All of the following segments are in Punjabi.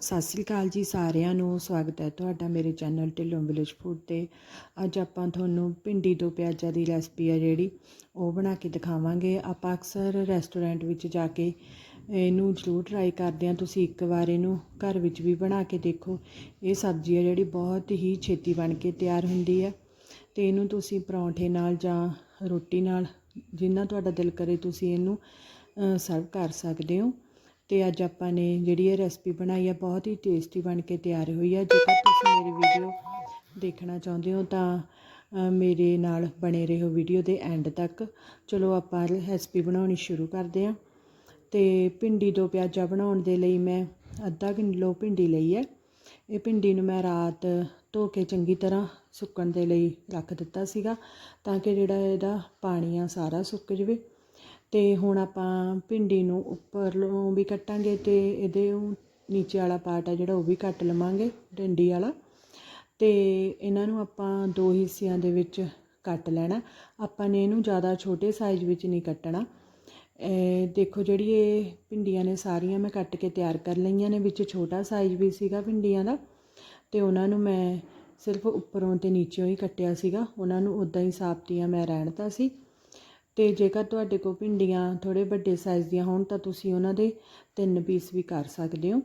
ਸਤਿ ਸ੍ਰੀ ਅਕਾਲ ਜੀ ਸਾਰਿਆਂ ਨੂੰ, ਸਵਾਗਤ ਹੈ ਤੁਹਾਡਾ ਮੇਰੇ ਚੈਨਲ ਢਿੱਲੋਂ ਵਿਲੇਜ ਫੂਡ ਤੇ। ਅੱਜ ਆਪਾਂ ਤੁਹਾਨੂੰ ਭਿੰਡੀ ਤੋਂ ਪਿਆਜ਼ਾਂ ਦੀ ਰੈਸਪੀ ਹੈ ਜਿਹੜੀ, ਉਹ ਬਣਾ ਕੇ ਦਿਖਾਵਾਂਗੇ। ਆਪਾਂ ਅਕਸਰ ਰੈਸਟੋਰੈਂਟ ਵਿੱਚ ਜਾ ਕੇ ਇਹਨੂੰ ਜ਼ਰੂਰ ਟਰਾਈ ਕਰਦੇ ਹਾਂ। ਤੁਸੀਂ ਇੱਕ ਵਾਰ ਇਹਨੂੰ ਘਰ ਵਿੱਚ ਵੀ ਬਣਾ ਕੇ ਦੇਖੋ। ਇਹ ਸਬਜ਼ੀ ਆ ਜਿਹੜੀ ਬਹੁਤ ਹੀ ਛੇਤੀ ਬਣ ਕੇ ਤਿਆਰ ਹੁੰਦੀ ਹੈ ਤੇ ਇਹਨੂੰ ਤੁਸੀਂ ਪਰੌਂਠੇ ਨਾਲ ਜਾਂ ਰੋਟੀ ਨਾਲ, ਜਿੰਨਾ ਤੁਹਾਡਾ ਦਿਲ ਕਰੇ ਤੁਸੀਂ ਇਹਨੂੰ ਸਰਵ ਕਰ ਸਕਦੇ ਹੋ। ਅਤੇ ਅੱਜ ਆਪਾਂ ਨੇ ਜਿਹੜੀ ਇਹ ਰੈਸਪੀ ਬਣਾਈ ਆ, ਬਹੁਤ ਹੀ ਟੇਸਟੀ ਬਣ ਕੇ ਤਿਆਰ ਹੋਈ ਆ। ਜੇਕਰ ਤੁਸੀਂ ਮੇਰੀ ਵੀਡੀਓ ਦੇਖਣਾ ਚਾਹੁੰਦੇ ਹੋ, ਤਾਂ ਮੇਰੇ ਨਾਲ ਬਣੇ ਰਹੋ ਵੀਡੀਓ ਦੇ ਐਂਡ ਤੱਕ। ਚਲੋ, ਆਪਾਂ ਰੈਸਪੀ ਬਣਾਉਣੀ ਸ਼ੁਰੂ ਕਰਦੇ ਹਾਂ। ਤੇ ਭਿੰਡੀ ਦੋ ਪਿਆਜ਼ਾ ਬਣਾਉਣ ਦੇ ਲਈ ਮੈਂ ਅੱਧਾ ਕਿਲੋ ਭਿੰਡੀ ਲਈ ਹੈ। ਇਹ ਭਿੰਡੀ ਨੂੰ ਮੈਂ ਰਾਤ ਧੋ ਕੇ ਚੰਗੀ ਤਰ੍ਹਾਂ ਸੁੱਕਣ ਦੇ ਲਈ ਰੱਖ ਦਿੱਤਾ ਸੀਗਾ, ਤਾਂ ਕਿ ਜਿਹੜਾ ਇਹਦਾ ਪਾਣੀ ਆ, ਸਾਰਾ ਸੁੱਕ ਜਵੇ। ਅਤੇ ਹੁਣ ਆਪਾਂ ਭਿੰਡੀ ਨੂੰ ਉੱਪਰੋਂ ਵੀ ਕੱਟਾਂਗੇ ਅਤੇ ਇਹਦੇ ਨੀਚੇ ਵਾਲਾ ਪਾਰਟ ਆ ਜਿਹੜਾ ਉਹ ਵੀ ਕੱਟ ਲਵਾਂਗੇ, ਡੰਡੀ ਵਾਲਾ। ਅਤੇ ਇਹਨਾਂ ਨੂੰ ਆਪਾਂ ਦੋ ਹਿੱਸਿਆਂ ਦੇ ਵਿੱਚ ਕੱਟ ਲੈਣਾ। ਆਪਾਂ ਨੇ ਇਹਨੂੰ ਜ਼ਿਆਦਾ ਛੋਟੇ ਸਾਈਜ਼ ਵਿੱਚ ਨਹੀਂ ਕੱਟਣਾ। ਦੇਖੋ ਜਿਹੜੀ ਇਹ ਭਿੰਡੀਆਂ ਨੇ ਸਾਰੀਆਂ ਮੈਂ ਕੱਟ ਕੇ ਤਿਆਰ ਕਰ ਲਈਆਂ ਨੇ, ਵਿੱਚ ਛੋਟਾ ਸਾਈਜ਼ ਵੀ ਸੀਗਾ ਭਿੰਡੀਆਂ ਦਾ। ਤੇ ਉਹਨਾਂ ਨੂੰ ਮੈਂ ਸਿਰਫ ਉੱਪਰੋਂ ਤੇ ਨੀਚੇੋਂ ਹੀ ਕੱਟਿਆ ਸੀਗਾ। ਉਹਨਾਂ ਨੂੰ ਉਦਾਂ ਹੀ ਸਾਫਤੀਆਂ ਮੈਂ ਰਹਿਣਤਾ ਸੀ। ਤੇ ਜੇਕਰ ਤੁਹਾਡੇ ਕੋਲ ਭਿੰਡੀਆਂ ਥੋੜੇ ਵੱਡੇ ਸਾਈਜ਼ ਦੀਆਂ ਹੋਣ ਤਾਂ ਤੁਸੀਂ ਉਹਨਾਂ ਦੇ ਤਿੰਨ ਪੀਸ ਵੀ ਕਰ ਸਕਦੇ ਹੋ।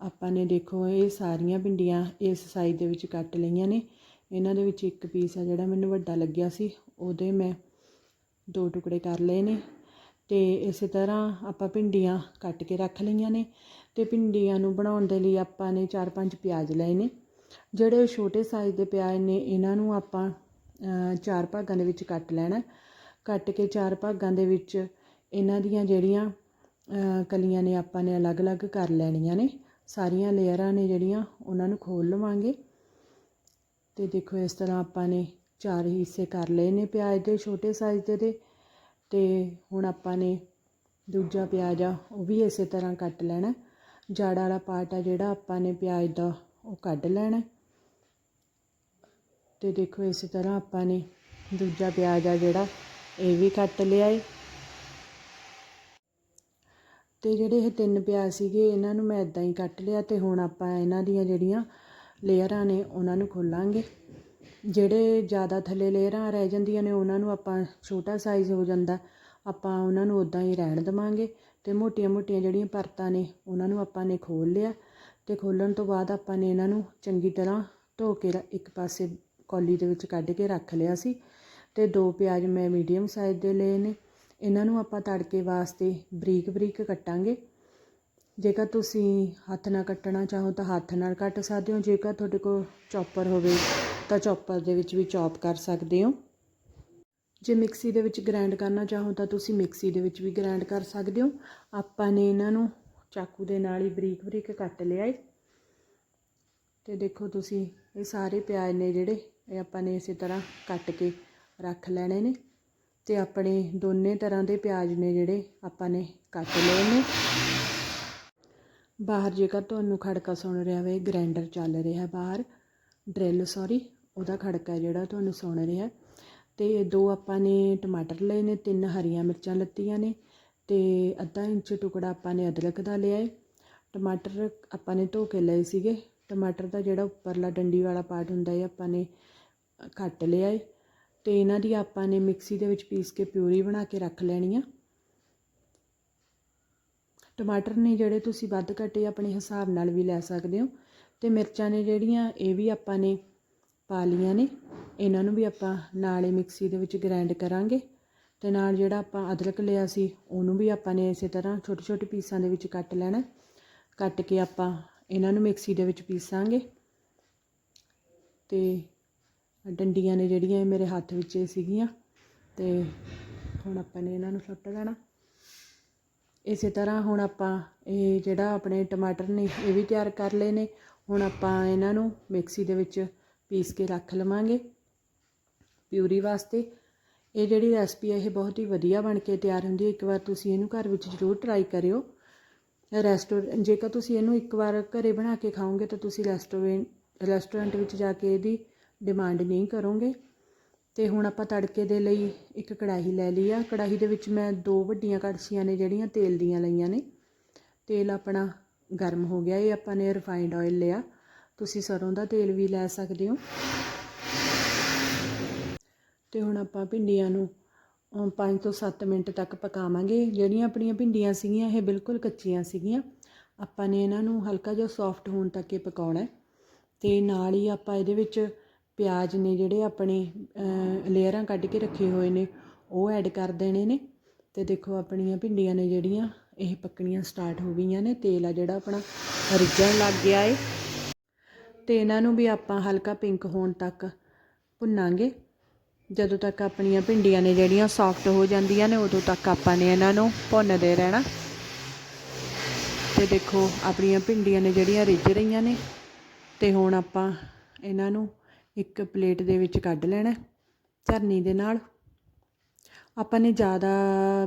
ਆਪਾਂ ਨੇ ਦੇਖੋ ਇਹ ਸਾਰੀਆਂ ਭਿੰਡੀਆਂ ਇਸ ਸਾਈਜ਼ ਦੇ ਵਿੱਚ ਕੱਟ ਲਈਆਂ ਨੇ। ਇਹਨਾਂ ਦੇ ਵਿੱਚ ਇੱਕ ਪੀਸ ਆ ਜਿਹੜਾ ਮੈਨੂੰ ਵੱਡਾ ਲੱਗਿਆ ਸੀ, ਉਹਦੇ ਮੈਂ ਦੋ ਟੁਕੜੇ ਕਰ ਲਏ ਨੇ। ਤੇ ਇਸੇ ਤਰ੍ਹਾਂ ਆਪਾਂ ਭਿੰਡੀਆਂ ਕੱਟ ਕੇ ਰੱਖ ਲਈਆਂ ਨੇ ਤੇ ਭਿੰਡੀਆਂ ਨੂੰ ਬਣਾਉਣ ਦੇ ਲਈ ਆਪਾਂ ਨੇ 4-5 ਪਿਆਜ਼ ਲਏ ਨੇ। ਜਿਹੜੇ ਛੋਟੇ ਸਾਈਜ਼ ਦੇ ਪਿਆਜ਼ ਨੇ, ਇਹਨਾਂ ਨੂੰ ਆਪਾਂ ਚਾਰ ਭਾਗਾਂ ਦੇ ਵਿੱਚ ਕੱਟ ਲੈਣਾ। ਕੱਟ ਕੇ ਚਾਰ ਭਾਗਾਂ ਦੇ ਵਿੱਚ ਇਹਨਾਂ ਦੀਆਂ ਜਿਹੜੀਆਂ ਕਲੀਆਂ ਨੇ, ਆਪਾਂ ਨੇ ਅਲੱਗ-ਅਲੱਗ ਕਰ ਲੈਣੀਆਂ ਨੇ। ਸਾਰੀਆਂ ਲੇਅਰਾਂ ਨੇ ਜਿਹੜੀਆਂ, ਉਹਨਾਂ ਨੂੰ ਖੋਲ ਲਵਾਂਗੇ। ਤੇ ਦੇਖੋ, ਇਸ ਤਰ੍ਹਾਂ ਆਪਾਂ ਨੇ ਚਾਰ ਹਿੱਸੇ ਕਰ ਲਏ ਨੇ ਪਿਆਜ਼ ਦੇ ਛੋਟੇ ਸਾਈਜ਼ ਦੇ ਦੇ ਤੇ ਹੁਣ ਆਪਾਂ ਨੇ ਦੂਜਾ ਪਿਆਜ਼ ਆ, ਉਹ ਵੀ ਇਸੇ ਤਰ੍ਹਾਂ ਕੱਟ ਲੈਣਾ। ਜੜ ਵਾਲਾ ਪਾਰਟ ਆ ਜਿਹੜਾ ਆਪਾਂ ਨੇ ਪਿਆਜ਼ ਦਾ, ਉਹ ਕੱਢ ਲੈਣਾ। ਤੇ ਦੇਖੋ, ਇਸੇ ਤਰ੍ਹਾਂ ਆਪਾਂ ਨੇ ਦੂਜਾ ਪਿਆਜ਼ ਆ ਜਿਹੜਾ ਇਹ ਵੀ ਕੱਟ ਲਿਆ ਏ। ਤੇ ਜਿਹੜੇ ਇਹ ਤਿੰਨ ਪਿਆਜ਼ ਸੀਗੇ, ਇਹਨਾਂ ਨੂੰ ਮੈਂ ਇਦਾਂ ਹੀ ਕੱਟ ਲਿਆ ਤੇ ਹੁਣ ਆਪਾਂ ਇਹਨਾਂ ਦੀਆਂ ਜਿਹੜੀਆਂ ਲੇਅਰਾਂ ਨੇ, ਉਹਨਾਂ ਨੂੰ ਖੋਲਾਂਗੇ। ਜਿਹੜੇ ਜ਼ਿਆਦਾ ਥੱਲੇ ਲੇਅਰਾਂ ਰਹਿ ਜਾਂਦੀਆਂ ਨੇ, ਉਹਨਾਂ ਨੂੰ ਆਪਾਂ ਛੋਟਾ ਸਾਈਜ਼ ਹੋ ਜਾਂਦਾ, ਆਪਾਂ ਉਹਨਾਂ ਨੂੰ ਉਦਾਂ ਹੀ ਰਹਿਣ ਦੇਵਾਂਗੇ। ਤੇ ਮੋਟੀਆਂ-ਮੋਟੀਆਂ ਜਿਹੜੀਆਂ ਪਰਤਾਂ ਨੇ, ਉਹਨਾਂ ਨੂੰ ਆਪਾਂ ਨੇ ਖੋਲ ਲਿਆ। ਤੇ ਖੋਲਣ ਤੋਂ ਬਾਅਦ ਆਪਾਂ ਨੇ ਇਹਨਾਂ ਨੂੰ ਚੰਗੀ ਤਰ੍ਹਾਂ ਧੋ ਕੇ ਰ- ਇੱਕ ਪਾਸੇ ਕੌਲੀ ਦੇ ਵਿੱਚ ਕੱਢ ਕੇ ਰੱਖ ਲਿਆ ਸੀ। ਅਤੇ ਦੋ ਪਿਆਜ਼ ਮੈਂ ਮੀਡੀਅਮ ਸਾਈਜ਼ ਦੇ ਲਏ ਨੇ। ਇਹਨਾਂ ਨੂੰ ਆਪਾਂ ਤੜਕੇ ਵਾਸਤੇ ਬਰੀਕ ਬਰੀਕ ਕੱਟਾਂਗੇ। ਜੇਕਰ ਤੁਸੀਂ ਹੱਥ ਨਾਲ ਕੱਟਣਾ ਚਾਹੋ ਤਾਂ ਹੱਥ ਨਾਲ ਕੱਟ ਸਕਦੇ ਹੋ। ਜੇਕਰ ਤੁਹਾਡੇ ਕੋਲ ਚੌਪਰ ਹੋਵੇ ਤਾਂ ਚੌਪਰ ਦੇ ਵਿੱਚ ਵੀ ਚੌਪ ਕਰ ਸਕਦੇ ਹੋ। ਜੇ ਮਿਕਸੀ ਦੇ ਵਿੱਚ ਗ੍ਰਾਈਂਡ ਕਰਨਾ ਚਾਹੋ ਤਾਂ ਤੁਸੀਂ ਮਿਕਸੀ ਦੇ ਵਿੱਚ ਵੀ ਗ੍ਰਾਈਂਡ ਕਰ ਸਕਦੇ ਹੋ। ਆਪਾਂ ਨੇ ਇਹਨਾਂ ਨੂੰ ਚਾਕੂ ਦੇ ਨਾਲ ਹੀ ਬਰੀਕ ਬਰੀਕ ਕੱਟ ਲਿਆ ਏ। ਤੇ ਦੇਖੋ ਤੁਸੀਂ, ਇਹ ਸਾਰੇ ਪਿਆਜ਼ ਨੇ ਜਿਹੜੇ, ਇਹ ਆਪਾਂ ਨੇ ਇਸੇ ਤਰ੍ਹਾਂ ਕੱਟ ਕੇ ਰੱਖ ਲੈਣੇ ਨੇ ਤੇ ਆਪਣੇ ਦੋਨੇ ਤਰ੍ਹਾਂ ਦੇ ਪਿਆਜ਼ ਨੇ ਜਿਹੜੇ ਆਪਾਂ ਨੇ ਕੱਟ ਲਏ ਨੇ। ਬਾਹਰ ਜੇਕਰ ਤੁਹਾਨੂੰ ਖੜਕਾ ਸੁਣ ਰਿਹਾ ਵੇ ਗ੍ਰਾਈਂਡਰ ਚੱਲ ਰਿਹਾ ਬਾਹਰ ਡਰਿਲ ਸੌਰੀ ਉਹਦਾ ਖੜਕਾ ਜਿਹੜਾ ਤੁਹਾਨੂੰ ਸੁਣ ਰਿਹਾ। ਤੇ ਦੋ ਆਪਾਂ ਨੇ ਟਮਾਟਰ ਲਏ ਨੇ, ਤਿੰਨ ਹਰੀਆਂ ਮਿਰਚਾਂ ਲੱਤੀਆਂ ਨੇ ਤੇ ਅੱਧਾ ਇੰਚ ਟੁਕੜਾ ਆਪਾਂ ਨੇ ਅਦਰਕ ਦਾ ਲਿਆ ਹੈ। ਟਮਾਟਰ ਆਪਾਂ ਨੇ ਧੋ ਕੇ ਲਏ ਸੀਗੇ। ਟਮਾਟਰ ਦਾ ਜਿਹੜਾ ਉੱਪਰਲਾ ਡੰਡੀ ਵਾਲਾ ਪਾਰਟ ਹੁੰਦਾ ਹੈ, ਆਪਾਂ ਨੇ ਕੱਟ ਲਿਆ ਹੈ। ਤੇ ਇਹਨਾਂ ਦੀ ਆਪਾਂ ਨੇ ਮਿਕਸੀ ਦੇ ਵਿੱਚ ਪੀਸ ਕੇ ਪਿਊਰੀ ਬਣਾ ਕੇ ਰੱਖ ਲੈਣੀ ਆ। ਟਮਾਟਰ ਨੇ ਜਿਹੜੇ ਤੁਸੀਂ ਵੱਧ ਘੱਟੇ ਆਪਣੇ ਹਿਸਾਬ ਨਾਲ ਵੀ ਲੈ ਸਕਦੇ ਹੋ ਤੇ ਮਿਰਚਾਂ ਨੇ ਜਿਹੜੀਆਂ ਇਹ ਵੀ ਆਪਾਂ ਨੇ ਪਾ ਲੀਆਂ ਨੇ। ਇਹਨਾਂ ਨੂੰ ਵੀ ਆਪਾਂ ਨਾਲ ਹੀ ਮਿਕਸੀ ਦੇ ਵਿੱਚ ਗ੍ਰਾਈਂਡ ਕਰਾਂਗੇ ਤੇ ਨਾਲ ਜਿਹੜਾ ਆਪਾਂ ਅਦਰਕ ਲਿਆ ਸੀ, ਉਹਨੂੰ ਵੀ ਆਪਾਂ ਨੇ ਇਸੇ ਤਰ੍ਹਾਂ ਛੋਟੇ ਛੋਟੇ ਪੀਸਾਂ ਦੇ ਵਿੱਚ ਕੱਟ ਲੈਣਾ। ਕੱਟ ਕੇ ਆਪਾਂ ਇਹਨਾਂ ਨੂੰ ਮਿਕਸੀ ਦੇ ਵਿੱਚ ਪੀਸਾਂਗੇ ਤੇ ਡੰਡੀਆਂ ਨੇ ਜਿਹੜੀਆਂ ਇਹ ਮੇਰੇ ਹੱਥ ਵਿੱਚ ਇਹ ਸੀਗੀਆਂ ਤੇ ਹੁਣ ਆਪਾਂ ਨੇ ਇਹਨਾਂ ਨੂੰ ਸੁੱਟ ਦੇਣਾ। ਇਸੇ ਤਰ੍ਹਾਂ ਹੁਣ ਆਪਾਂ ਇਹ ਜਿਹੜਾ ਆਪਣੇ ਟਮਾਟਰ ਨੇ ਇਹ ਵੀ ਤਿਆਰ ਕਰ ਲਏ ਨੇ। ਹੁਣ ਆਪਾਂ ਇਹਨਾਂ ਨੂੰ ਮਿਕਸੀ ਦੇ ਵਿੱਚ ਪੀਸ ਕੇ ਰੱਖ ਲਵਾਂਗੇ ਪਿਊਰੀ ਵਾਸਤੇ। ਇਹ ਜਿਹੜੀ ਰੈਸਪੀ ਹੈ ਇਹ ਬਹੁਤ ਹੀ ਵਧੀਆ ਬਣ ਕੇ ਤਿਆਰ ਹੁੰਦੀ ਹੈ। ਇੱਕ ਵਾਰ ਤੁਸੀਂ ਇਹਨੂੰ ਘਰ ਵਿੱਚ ਜ਼ਰੂਰ ਟਰਾਈ ਕਰਿਓ। ਰੈਸਟੋਰੈਂਟ ਜੇਕਰ ਤੁਸੀਂ ਇਹਨੂੰ ਇੱਕ ਵਾਰ ਘਰੇ ਬਣਾ ਕੇ ਖਾਓਗੇ ਤਾਂ ਤੁਸੀਂ ਰੈਸਟੋਰੈਂਟ ਰੈਸਟੋਰੈਂਟ ਵਿੱਚ ਜਾ ਕੇ ਇਹਦੀ ਡਿਮਾਂਡ ਨਹੀਂ ਕਰੋਗੇ। ਤੇ ਹੁਣ ਆਪਾਂ ਤੜਕੇ ਦੇ ਲਈ ਇੱਕ ਕੜਾਹੀ ਲੈ ਲਈ ਆ। ਕੜਾਹੀ ਦੇ ਵਿੱਚ ਮੈਂ ਦੋ ਵੱਡੀਆਂ ਕੜਛੀਆਂ ਨੇ ਜਿਹੜੀਆਂ ਤੇਲ ਦੀਆਂ ਲਈਆਂ ਨੇ। ਤੇਲ ਆਪਣਾ ਗਰਮ ਹੋ ਗਿਆ। ਇਹ ਆਪਾਂ ਨੇ ਰਿਫਾਈਨਡ ਆਇਲ ਲਿਆ। ਤੁਸੀਂ ਸਰੋਂ ਦਾ ਤੇਲ ਵੀ ਲੈ ਸਕਦੇ ਹੋ। ਤੇ ਹੁਣ ਆਪਾਂ ਭਿੰਡੀਆਂ ਨੂੰ 5 ਤੋਂ 7 ਮਿੰਟ ਤੱਕ ਪਕਾਵਾਂਗੇ। ਜਿਹੜੀਆਂ ਆਪਣੀਆਂ ਭਿੰਡੀਆਂ ਸੀਗੀਆਂ, ਇਹ ਬਿਲਕੁਲ ਕੱਚੀਆਂ ਸੀਗੀਆਂ। ਆਪਾਂ ਨੇ ਇਹਨਾਂ ਨੂੰ ਹਲਕਾ ਜਿਹਾ ਸੌਫਟ ਹੋਣ ਤੱਕ ਇਹ ਪਕਾਉਣਾ ਹੈ। ਤੇ ਨਾਲ ਹੀ ਆਪਾਂ ਇਹਦੇ ਵਿੱਚ ਪਿਆਜ਼ ਨੇ ਜਿਹੜੇ ਆਪਣੇ ਲੇਅਰਾਂ ਕੱਢ ਕੇ ਰੱਖੇ ਹੋਏ ਨੇ, ਉਹ ਐਡ ਕਰ ਦੇਣੇ ਨੇ। ਅਤੇ ਦੇਖੋ ਆਪਣੀਆਂ ਭਿੰਡੀਆਂ ਨੇ ਜਿਹੜੀਆਂ, ਇਹ ਪੱਕਣੀਆਂ ਸਟਾਰਟ ਹੋ ਗਈਆਂ ਨੇ। ਤੇਲ ਆ ਜਿਹੜਾ ਆਪਣਾ ਰਿੱਝਣ ਲੱਗ ਗਿਆ ਏ। ਅਤੇ ਇਹਨਾਂ ਨੂੰ ਵੀ ਆਪਾਂ ਹਲਕਾ ਪਿੰਕ ਹੋਣ ਤੱਕ ਭੁੰਨਾਂਗੇ। ਜਦੋਂ ਤੱਕ ਆਪਣੀਆਂ ਭਿੰਡੀਆਂ ਨੇ ਜਿਹੜੀਆਂ ਸੌਫਟ ਹੋ ਜਾਂਦੀਆਂ ਨੇ, ਉਦੋਂ ਤੱਕ ਆਪਾਂ ਨੇ ਇਹਨਾਂ ਨੂੰ ਭੁੰਨਦੇ ਰਹਿਣਾ। ਤੇ ਦੇਖੋ, ਆਪਣੀਆਂ ਭਿੰਡੀਆਂ ਨੇ ਜਿਹੜੀਆਂ ਰਿੱਝ ਰਹੀਆਂ ਨੇ। ਤੇ ਹੁਣ ਆਪਾਂ ਇਹਨਾਂ ਨੂੰ ਇੱਕ ਪਲੇਟ ਦੇ ਵਿੱਚ ਕੱਢ ਲੈਣਾ ਝਰਨੀ ਦੇ ਨਾਲ। ਆਪਾਂ ਨੇ ਜ਼ਿਆਦਾ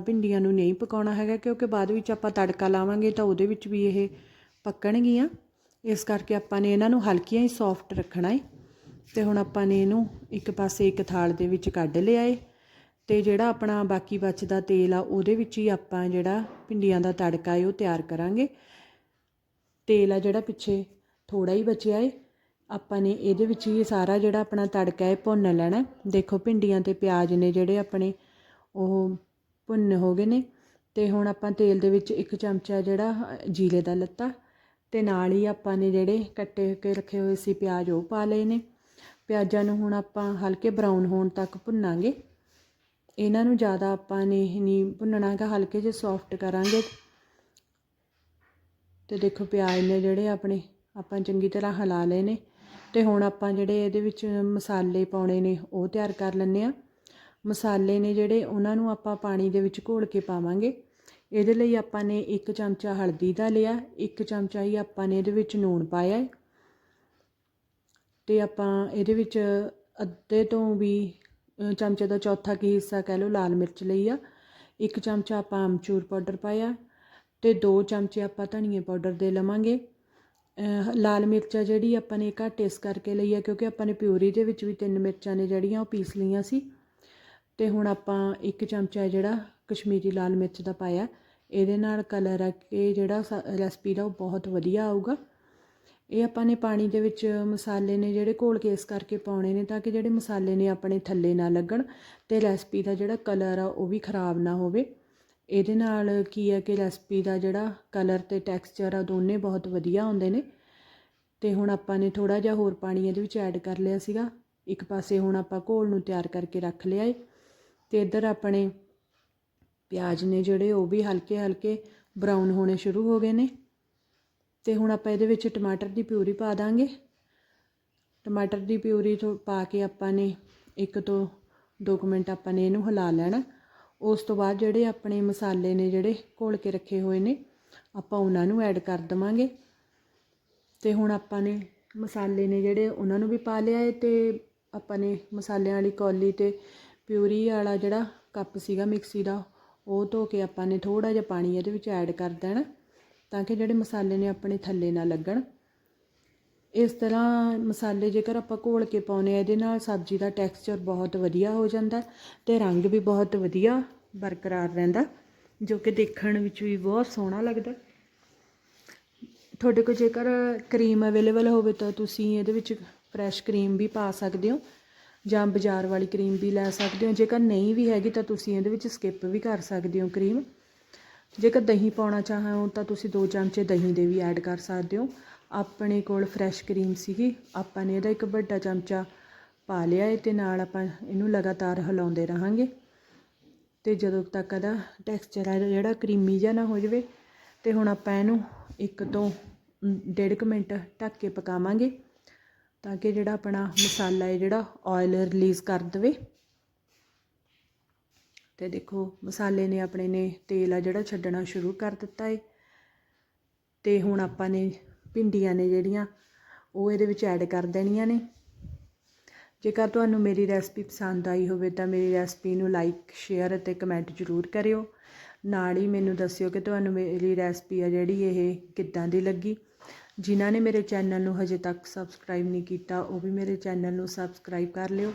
ਭਿੰਡੀਆਂ ਨੂੰ ਨਹੀਂ ਪਕਾਉਣਾ ਹੈਗਾ ਕਿਉਂਕਿ ਬਾਅਦ ਵਿੱਚ ਆਪਾਂ ਤੜਕਾ ਲਾਵਾਂਗੇ ਤਾਂ ਉਹਦੇ ਵਿੱਚ ਵੀ ਇਹ ਪੱਕਣਗੀਆਂ। ਇਸ ਕਰਕੇ ਆਪਾਂ ਨੇ ਇਹਨਾਂ ਨੂੰ ਹਲਕੀਆਂ ਹੀ ਸੌਫਟ ਰੱਖਣਾ ਹੈ ਤੇ ਹੁਣ ਆਪਾਂ ਨੇ ਇਹਨੂੰ ਇੱਕ ਪਾਸੇ ਇੱਕ ਥਾਲ ਦੇ ਵਿੱਚ ਕੱਢ ਲਿਆ ਏ ਤੇ ਜਿਹੜਾ ਆਪਣਾ ਬਾਕੀ ਬਚਦਾ ਤੇਲ ਆ ਉਹਦੇ ਵਿੱਚ ਹੀ ਆਪਾਂ ਜਿਹੜਾ ਭਿੰਡੀਆਂ ਦਾ ਤੜਕਾ ਏ ਉਹ ਤਿਆਰ ਕਰਾਂਗੇ। ਤੇਲ ਆ ਜਿਹੜਾ ਪਿੱਛੇ ਥੋੜਾ ਹੀ ਬਚਿਆ ਏ ਆਪਾਂ ਨੇ ਇਹਦੇ ਵਿੱਚ ਹੀ ਸਾਰਾ ਜਿਹੜਾ ਆਪਣਾ ਤੜਕਾ ਹੈ ਭੁੰਨ ਲੈਣਾ ਦੇਖੋ ਭਿੰਡੀਆਂ ਤੇ ਪਿਆਜ਼ ਨੇ ਜਿਹੜੇ ਆਪਣੇ ਉਹ ਭੁੰਨ ਹੋ ਗਏ ਨੇ। ਤੇ ਹੁਣ ਆਪਾਂ ਤੇਲ ਦੇ ਵਿੱਚ ਇੱਕ ਚਮਚਾ ਜਿਹੜਾ ਅ, ਜੀਰੇ ਦਾ ਲੱਤਾ ਤੇ ਨਾਲ ਹੀ ਆਪਾਂ ਨੇ ਜਿਹੜੇ ਕੱਟੇ ਕੇ ਰੱਖੇ ਹੋਏ ਸੀ ਪਿਆਜ਼ ਉਹ ਪਾ ਲਏ ਨੇ। ਪਿਆਜ਼ਾਂ ਨੂੰ ਹੁਣ ਆਪਾਂ ਹਲਕੇ ਬਰਾਊਨ ਹੋਣ ਤੱਕ ਭੁੰਨਾਂਗੇ। ਇਹਨਾਂ ਨੂੰ ਜ਼ਿਆਦਾ ਆਪਾਂ ਨੇ ਨਹੀਂ ਭੁੰਨਣਾ ਹੈਗਾ ਹਲਕੇ ਜਿਹੇ ਸੌਫਟ ਕਰਾਂਗੇ। ਤੇ ਦੇਖੋ ਪਿਆਜ਼ ਨੇ ਜਿਹੜੇ ਆਪਣੇ ਆਪਾਂ ਚੰਗੀ ਤਰ੍ਹਾਂ ਹਿਲਾ ਲਏ ਨੇ। ਅਤੇ ਹੁਣ ਆਪਾਂ ਜਿਹੜੇ ਇਹਦੇ ਵਿੱਚ ਮਸਾਲੇ ਪਾਉਣੇ ਨੇ, ਉਹ ਤਿਆਰ ਕਰ ਲੈਂਦੇ ਆ ਮਸਾਲੇ ਨੇ ਜਿਹੜੇ, ਉਹਨਾਂ ਨੂੰ ਆਪਾਂ ਪਾਣੀ ਦੇ ਵਿੱਚ ਘੋਲ ਕੇ ਪਾਵਾਂਗੇ। ਇਹਦੇ ਲਈ ਆਪਾਂ ਨੇ ਇੱਕ ਚਮਚਾ ਹਲਦੀ ਦਾ ਲਿਆ, ਇੱਕ ਚਮਚਾ ਹੀ ਆਪਾਂ ਨੇ ਇਹਦੇ ਵਿੱਚ ਨੂਣ ਪਾਇਆ ਹੈ। ਤੇ ਆਪਾਂ ਇਹਦੇ ਵਿੱਚ ਅੱਧੇ ਤੋਂ ਵੀ ਚਮਚੇ ਦਾ ਚੌਥਾ ਕੀ ਹਿੱਸਾ ਕਹਿ ਲਓ ਲਾਲ ਮਿਰਚ ਲਈ ਆ, ਇੱਕ ਚਮਚਾ ਆਪਾਂ ਅਮਚੂਰ ਪਾਊਡਰ ਪਾਇਆ, ਤੇ ਦੋ ਚਮਚੇ ਆਪਾਂ ਧਨੀਏ ਪਾਊਡਰ ਦੇ ਲਵਾਂਗੇ। ਲਾਲ ਮਿਰਚ ਆ ਜਿਹੜੀ ਆਪਾਂ ਨੇ ਘੱਟ ਇਸ ਕਰਕੇ ਲਈ ਆ, ਕਿਉਂਕਿ ਆਪਾਂ ਨੇ ਪਿਊਰੀ ਦੇ ਵਿੱਚ ਵੀ ਤਿੰਨ ਮਿਰਚਾਂ ਨੇ ਜਿਹੜੀਆਂ, ਉਹ ਪੀਸ ਲਈਆਂ ਸੀ। ਅਤੇ ਹੁਣ ਆਪਾਂ ਇੱਕ ਚਮਚਾ ਜਿਹੜਾ ਕਸ਼ਮੀਰੀ ਲਾਲ ਮਿਰਚ ਦਾ ਪਾਇਆ। ਇਹਦੇ ਨਾਲ ਕਲਰ ਆ ਕੇ ਜਿਹੜਾ ਰੈਸਪੀ ਦਾ ਉਹ ਬਹੁਤ ਵਧੀਆ ਆਊਗਾ। ਇਹ ਆਪਾਂ ਨੇ ਪਾਣੀ ਦੇ ਵਿੱਚ ਮਸਾਲੇ ਨੇ ਜਿਹੜੇ ਘੋਲ ਕੇ ਇਸ ਕਰਕੇ ਪਾਉਣੇ ਨੇ, ਤਾਂ ਕਿ ਜਿਹੜੇ ਮਸਾਲੇ ਨੇ ਆਪਣੇ ਥੱਲੇ ਨਾ ਲੱਗਣ ਤੇ ਰੈਸਪੀ ਦਾ ਜਿਹੜਾ ਕਲਰ ਆ, ਉਹ ਵੀ ਖਰਾਬ ਨਾ ਹੋਵੇ। ਇਹਦੇ ਨਾਲ ਕੀ ਹੈ ਕਿ ਰੈਸਪੀ ਦਾ ਜਿਹੜਾ ਕਲਰ ਅਤੇ ਟੈਕਸਚਰ ਆ, ਦੋਨੇ ਬਹੁਤ ਵਧੀਆ ਆਉਂਦੇ ਨੇ। ਅਤੇ ਹੁਣ ਆਪਾਂ ਨੇ ਥੋੜ੍ਹਾ ਜਿਹਾ ਹੋਰ ਪਾਣੀ ਇਹਦੇ ਵਿੱਚ ਐਡ ਕਰ ਲਿਆ ਸੀਗਾ। ਇੱਕ ਪਾਸੇ ਹੁਣ ਆਪਾਂ ਘੋਲ ਨੂੰ ਤਿਆਰ ਕਰਕੇ ਰੱਖ ਲਿਆ ਏ। ਅਤੇ ਇੱਧਰ ਆਪਣੇ ਪਿਆਜ਼ ਨੇ ਜਿਹੜੇ ਉਹ ਵੀ ਹਲਕੇ ਹਲਕੇ ਬਰਾਊਨ ਹੋਣੇ ਸ਼ੁਰੂ ਹੋ ਗਏ ਨੇ। ਤੇ ਹੁਣ ਆਪਾਂ ਇਹਦੇ ਵਿੱਚ ਟਮਾਟਰ ਦੀ ਪਿਊਰੀ ਪਾ ਦਾਂਗੇ। ਟਮਾਟਰ ਦੀ ਪਿਊਰੀ ਤੋਂ ਪਾ ਕੇ ਆਪਾਂ ਨੇ ਇੱਕ ਤੋਂ ਦੋ ਕੁ ਮਿੰਟ ਆਪਾਂ ਨੇ ਇਹਨੂੰ ਹਿਲਾ ਲੈਣਾ। ਉਸ ਤੋਂ ਬਾਅਦ ਜਿਹੜੇ ਆਪਣੇ ਮਸਾਲੇ ਨੇ ਜਿਹੜੇ ਘੋਲ ਕੇ ਰੱਖੇ ਹੋਏ ਨੇ, ਆਪਾਂ ਉਹਨਾਂ ਨੂੰ ਐਡ ਕਰ ਦਵਾਂਗੇ। ਤੇ ਹੁਣ ਆਪਾਂ ਨੇ ਮਸਾਲੇ ਨੇ ਜਿਹੜੇ ਉਹਨਾਂ ਨੂੰ ਵੀ ਪਾ ਲਿਆ ਹੈ ਤੇ ਆਪਾਂ ਨੇ ਮਸਾਲਿਆਂ ਵਾਲੀ ਕੌਲੀ ਤੇ ਪਿਊਰੀ ਵਾਲਾ ਜਿਹੜਾ ਕੱਪ ਸੀਗਾ ਮਿਕਸੀ ਦਾ, ਉਹ ਧੋ ਕੇ ਆਪਾਂ ਨੇ ਥੋੜਾ ਜਿਹਾ ਪਾਣੀ ਇਹਦੇ ਵਿੱਚ ਐਡ ਕਰ ਦੇਣਾ, ਤਾਂ ਕਿ ਜਿਹੜੇ ਮਸਾਲੇ ਨੇ ਆਪਣੇ ਥੱਲੇ ਨਾ ਲੱਗਣ। ਇਸ ਤਰ੍ਹਾਂ ਮਸਾਲੇ ਜੇਕਰ ਆਪਾਂ ਘੋਲ ਕੇ ਪਾਉਨੇ ਆ, ਇਹਦੇ ਨਾਲ ਸਬਜ਼ੀ ਦਾ ਟੈਕਸਚਰ ਬਹੁਤ ਵਧੀਆ ਹੋ ਜਾਂਦਾ ਤੇ ਰੰਗ ਵੀ ਬਹੁਤ ਵਧੀਆ ਬਰਕਰਾਰ ਰਹਿੰਦਾ ਜੋ ਕਿ ਦੇਖਣ ਵਿੱਚ ਵੀ ਬਹੁਤ ਸੋਹਣਾ ਲੱਗਦਾ ਤੁਹਾਡੇ ਕੋਲ ਜੇਕਰ ਕਰੀਮ ਅਵੇਲੇਬਲ ਹੋਵੇ ਤਾਂ ਤੁਸੀਂ ਇਹਦੇ ਵਿੱਚ ਫਰੈਸ਼ ਕਰੀਮ ਵੀ ਪਾ ਸਕਦੇ ਹੋ ਜਾਂ ਬਾਜ਼ਾਰ ਵਾਲੀ ਕਰੀਮ ਵੀ ਲੈ ਸਕਦੇ ਹੋ। ਜੇਕਰ ਨਹੀਂ ਵੀ ਹੈਗੀ ਤਾਂ ਤੁਸੀਂ ਇਹਦੇ ਵਿੱਚ ਸਕਿਪ ਵੀ ਕਰ ਸਕਦੇ ਹੋ ਕਰੀਮ। ਜੇਕਰ ਦਹੀਂ ਪਾਉਣਾ ਚਾਹੋ ਤਾਂ ਤੁਸੀਂ ਦੋ ਚਮਚੇ ਦਹੀਂ ਦੇ ਵੀ ਐਡ ਕਰ ਸਕਦੇ ਹੋ। ਆਪਣੇ ਕੋਲ ਫਰੈਸ਼ ਕਰੀਮ ਸੀਗੀ। ਆਪਾਂ ਨੇ ਇਹਦਾ ਇੱਕ ਵੱਡਾ ਚਮਚਾ ਪਾ ਲਿਆ ਹੈ ਤੇ ਨਾਲ ਆਪਾਂ ਇਹਨੂੰ ਲਗਾਤਾਰ ਹਿਲਾਉਂਦੇ ਰਹਾਂਗੇ। ਤੇ ਜਦੋਂ ਤੱਕ ਇਹਦਾ ਟੈਕਸਚਰ ਹੈ ਜਿਹੜਾ ਕਰੀਮੀ ਜਿਹਾ ਨਾ ਹੋ ਜਾਵੇ ਤੇ ਹੁਣ ਆਪਾਂ ਇਹਨੂੰ ਇੱਕ ਤੋਂ ਡੇਢ ਕੁ ਮਿੰਟ ਢੱਕ ਕੇ ਪਕਾਵਾਂਗੇ ਤਾਂ ਕਿ ਜਿਹੜਾ ਆਪਣਾ ਮਸਾਲਾ ਹੈ ਜਿਹੜਾ ਆਇਲ ਰਿਲੀਜ਼ ਕਰ ਦੇਵੇ। ਤੇ ਦੇਖੋ ਮਸਾਲੇ ਨੇ ਆਪਣੇ ਨੇ ਤੇਲ ਆ ਜਿਹੜਾ ਛੱਡਣਾ ਸ਼ੁਰੂ ਕਰ ਦਿੱਤਾ ਹੈ ਤੇ ਹੁਣ ਆਪਾਂ ਨੇ ਭਿੰਡੀਆਂ ਨੇ ਜਿਹੜੀਆਂ, ਉਹ ਇਹਦੇ ਵਿੱਚ ਐਡ ਕਰ ਦੇਣੀਆਂ ਨੇ। ਜੇਕਰ ਤੁਹਾਨੂੰ ਮੇਰੀ ਰੈਸਪੀ ਪਸੰਦ ਆਈ ਹੋਵੇ ਤਾਂ ਮੇਰੀ ਰੈਸਪੀ ਨੂੰ ਲਾਈਕ ਸ਼ੇਅਰ ਅਤੇ ਕਮੈਂਟ ਜ਼ਰੂਰ ਕਰਿਓ। ਨਾਲ ਹੀ ਮੈਨੂੰ ਦੱਸਿਓ ਕਿ ਤੁਹਾਨੂੰ ਮੇਰੀ ਰੈਸਪੀ ਆ ਜਿਹੜੀ ਇਹ ਕਿੱਦਾਂ ਦੀ ਲੱਗੀ। ਜਿਨ੍ਹਾਂ ਨੇ ਮੇਰੇ ਚੈਨਲ ਨੂੰ ਹਜੇ ਤੱਕ ਸਬਸਕ੍ਰਾਈਬ ਨਹੀਂ ਕੀਤਾ, ਉਹ ਵੀ ਮੇਰੇ ਚੈਨਲ ਨੂੰ ਸਬਸਕ੍ਰਾਈਬ ਕਰ ਲਿਓ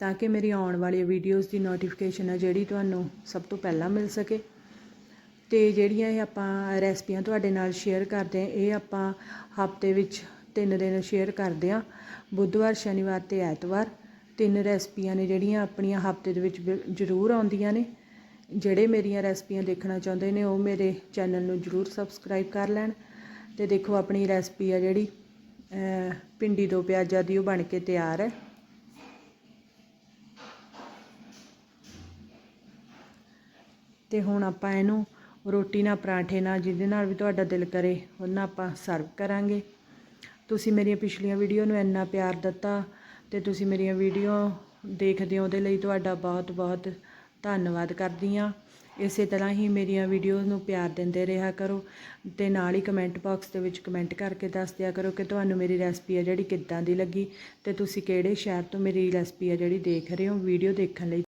ਤਾਂ ਕਿ ਮੇਰੀ ਆਉਣ ਵਾਲੀ ਵੀਡੀਓਜ਼ ਦੀ ਨੋਟੀਫਿਕੇਸ਼ਨ ਆ ਜਿਹੜੀ ਤੁਹਾਨੂੰ ਸਭ ਤੋਂ ਪਹਿਲਾਂ ਮਿਲ ਸਕੇ। ਤੇ ਜਿਹੜੀਆਂ ਇਹ ਆਪਾਂ ਰੈਸਪੀਆਂ ਤੁਹਾਡੇ ਨਾਲ ਸ਼ੇਅਰ ਕਰਦੇ ਹਾਂ, ਇਹ ਆਪਾਂ ਹਫ਼ਤੇ ਵਿੱਚ ਤਿੰਨ ਦਿਨ ਸ਼ੇਅਰ ਕਰਦੇ ਹਾਂ। ਬੁੱਧਵਾਰ, ਸ਼ਨੀਵਾਰ ਤੇ ਐਤਵਾਰ ਤਿੰਨ ਰੈਸਪੀਆਂ ਨੇ ਜਿਹੜੀਆਂ ਆਪਣੀਆਂ ਹਫ਼ਤੇ ਦੇ ਵਿੱਚ ਜ਼ਰੂਰ ਆਉਂਦੀਆਂ ਨੇ। ਜਿਹੜੇ ਮੇਰੀਆਂ ਰੈਸਪੀਆਂ ਦੇਖਣਾ ਚਾਹੁੰਦੇ ਨੇ, ਉਹ ਮੇਰੇ ਚੈਨਲ ਨੂੰ ਜ਼ਰੂਰ ਸਬਸਕ੍ਰਾਈਬ ਕਰ ਲੈਣ ਤੇ ਦੇਖੋ ਆਪਣੀ ਰੈਸਪੀ ਆ ਜਿਹੜੀ, ਅਹ, ਭਿੰਡੀ ਦੋ ਪਿਆਜ਼ਾਂ ਦੀ, ਉਹ ਬਣ ਕੇ ਤਿਆਰ ਹੈ। ਤੇ ਹੁਣ ਆਪਾਂ ਇਹਨੂੰ ਰੋਟੀ ਨਾਲ ਪਰਾਂਠੇ ਨਾਲ ਜਿਹਦੇ ਨਾਲ ਵੀ ਤੁਹਾਡਾ ਦਿਲ ਕਰੇ, ਉਹਨਾਂ ਆਪਾਂ ਸਰਵ ਕਰਾਂਗੇ। ਤੁਸੀਂ ਮੇਰੀਆਂ ਪਿਛਲੀਆਂ ਵੀਡੀਓ ਨੂੰ ਇੰਨਾ ਪਿਆਰ ਦਿੱਤਾ ਤੇ ਤੁਸੀਂ ਮੇਰੀਆਂ ਵੀਡੀਓ ਦੇਖਦੇ ਹੋ, ਉਹਦੇ ਲਈ ਤੁਹਾਡਾ ਬਹੁਤ ਬਹੁਤ ਧੰਨਵਾਦ ਕਰਦੀ ਹਾਂ। ਇਸੇ ਤਰ੍ਹਾਂ ਹੀ ਮੇਰੀਆਂ ਵੀਡੀਓ ਨੂੰ ਪਿਆਰ ਦਿੰਦੇ ਰਿਹਾ ਕਰੋ ਤੇ ਨਾਲ ਹੀ ਕਮੈਂਟ ਬਾਕਸ ਦੇ ਵਿੱਚ ਕਮੈਂਟ ਕਰਕੇ ਦੱਸ ਦਿਆ ਕਰੋ ਕਿ ਤੁਹਾਨੂੰ ਮੇਰੀ ਰੈਸਪੀ ਆ ਜਿਹੜੀ ਕਿੱਦਾਂ ਦੀ ਲੱਗੀ ਤੇ ਤੁਸੀਂ ਕਿਹੜੇ ਸ਼ਹਿਰ ਤੋਂ ਮੇਰੀ ਰੈਸਪੀ ਆ ਜਿਹੜੀ ਦੇਖ ਰਹੇ ਹੋ ਵੀਡੀਓ ਦੇਖਣ ਲਈ।